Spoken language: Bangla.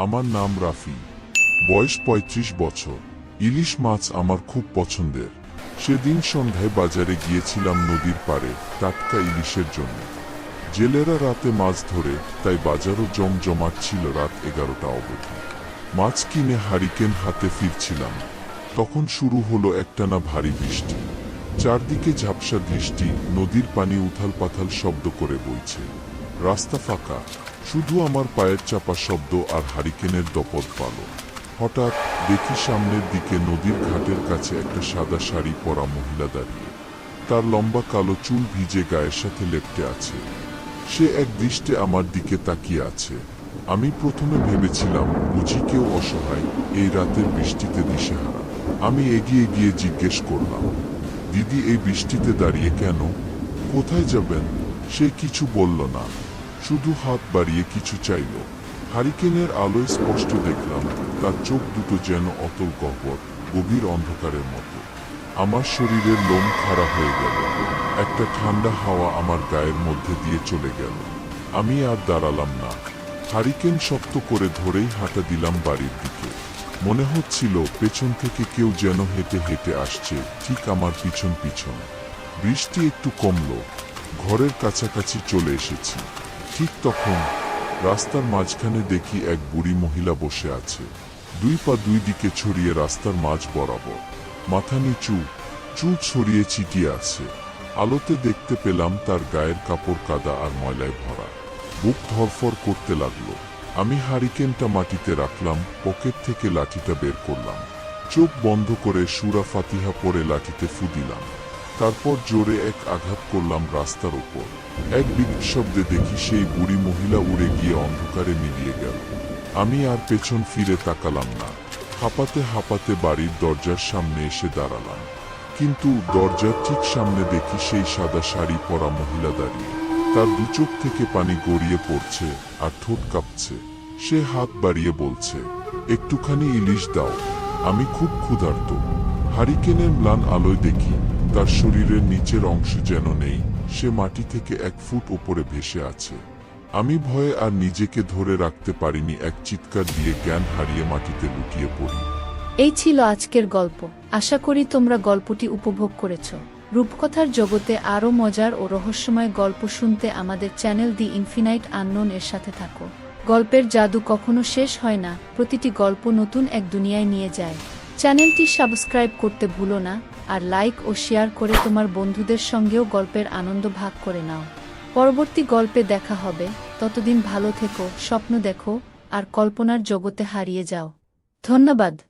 আমার নাম রাফি। বয়স ৩৫ বছর। ইলিশ মাছ আমার খুব পছন্দের। সেদিন সন্ধ্যায় বাজারে গিয়েছিলাম নদীর পাড়ে টাটকা ইলিশের জন্য। জেলেরা রাতে মাছ ধরে, তাই বাজারও জমজমাট ছিল রাত এগারোটা অবধি। মাছ কিনে হারিকেন হাতে ফিরছিলাম। তখন শুরু হলো একটানা ভারী বৃষ্টি। চারদিকে ঝাপসা দৃষ্টি নদীর পানি উথাল পাথাল শব্দ করে বইছে। রাস্তা ফাঁকা। শুধু আমার পায়ের চাপা শব্দ আর হারিকেনের দপদ পালো। হঠাৎ দেখি সামনের দিকে নদীর ঘাটের কাছে একটা সাদা শাড়ি পরা মহিলা দাঁড়িয়ে। তার লম্বা কালো চুল ভিজে গায়ের সাথে লেপটে আছে। সে এক দৃষ্টে আমার দিকে তাকিয়ে আছে। আমি প্রথমে ভেবেছিলাম, বুঝি কেউ অসহায়, এই রাতের বৃষ্টিতে দিশেহারা। আমি এগিয়ে গিয়ে জিজ্ঞেস করলাম, দিদি, এই বৃষ্টিতে দাঁড়িয়ে কেন? কোথায় যাবেন? সে কিছু বলল না। শুধু হাত বাড়িয়ে কিছু চাইল। হারিকেনের আলোয় স্পষ্ট দেখলাম, তার চোখ দুটো যেন অতল গহ্বর, গভীর অন্ধকারের মতো। আমার শরীরের লোম খাড়া হয়ে গেল। একটা ঠান্ডা হাওয়া আমার গায়ের মধ্যে দিয়ে চলে গেল। আমি আর দাঁড়ালাম না। হারিকেন শক্ত করে ধরেই হাঁটা দিলাম বাড়ির দিকে। মনে হচ্ছিল পেছন থেকে কেউ যেন হেঁটে হেঁটে আসছে, ঠিক আমার পিছন পিছন। বৃষ্টি একটু কমল। ঘরের কাছাকাছি চলে এসেছি। ঠিক তখন রাস্তার মাঝখানে দেখি এক বুড়ি মহিলা বসে আছে। দুই পা দুই দিকে ছড়িয়ে রাস্তার মাঝ বরাবর। মাথা নিচু, চুল ছড়িয়ে চিটিয়ে আছে। আলোতে দেখতে পেলাম তার গায়ের কাপড় কাদা আর ময়লায় ভরা। বুক ধরফর করতে লাগল। আমি হারিকেনটা মাটিতে রাখলাম, পকেট থেকে লাঠিটা বের করলাম। চোখ বন্ধ করে সুরা ফাতিহা পরে লাঠিতে ফু দিলাম। তারপর জোরে এক আঘাত করলাম রাস্তার উপর। এক বিকট শব্দে দেখি সেই বুড়ি মহিলা উড়ে গিয়ে অন্ধকারে মিলিয়ে গেল। আমি আর পেছন ফিরে তাকালাম না। হাঁপাতে হাঁপাতে বাড়ির দরজার সামনে এসে দাঁড়ালাম। কিন্তু দরজার ঠিক সামনে দেখি সেই সাদা শাড়ি পরা মহিলা দাঁড়িয়ে। তার দু চোখ থেকে পানি গড়িয়ে পড়ছে আর ঠোঁট কাঁপছে। সে হাত বাড়িয়ে বলছে, একটুখানি ইলিশ দাও। আমি খুব ক্ষুধার্ত। হারিকেনের ম্লান আলোয় দেখি তার শরীরের নিচের অংশ যেন নেই, সে মাটি থেকে এক ফুট ওপরে ভেসে আছে। আমি ভয়ে আর নিজেকে ধরে রাখতে পারিনি, এক চিৎকার দিয়ে জ্ঞান হারিয়ে মাটিতে লুটিয়ে পড়ি। এই ছিল আজকের গল্প। আশা করি তোমরা গল্পটি উপভোগ করেছ। রূপকথার জগতে আরও মজার ও রহস্যময় গল্প শুনতে আমাদের চ্যানেল দি ইনফিনাইট আননোন এর সাথে থাকো। গল্পের জাদু কখনো শেষ হয় না, প্রতিটি গল্প নতুন এক দুনিয়ায় নিয়ে যায়। চ্যানেলটি সাবস্ক্রাইব করতে ভুলো না আর লাইক ও শেয়ার করে তোমার বন্ধুদের সঙ্গেও গল্পের আনন্দ ভাগ করে নাও। পরবর্তী গল্পে দেখা হবে। ততদিন ভালো থেকো, স্বপ্ন দেখো আর কল্পনার জগতে হারিয়ে যাও। ধন্যবাদ।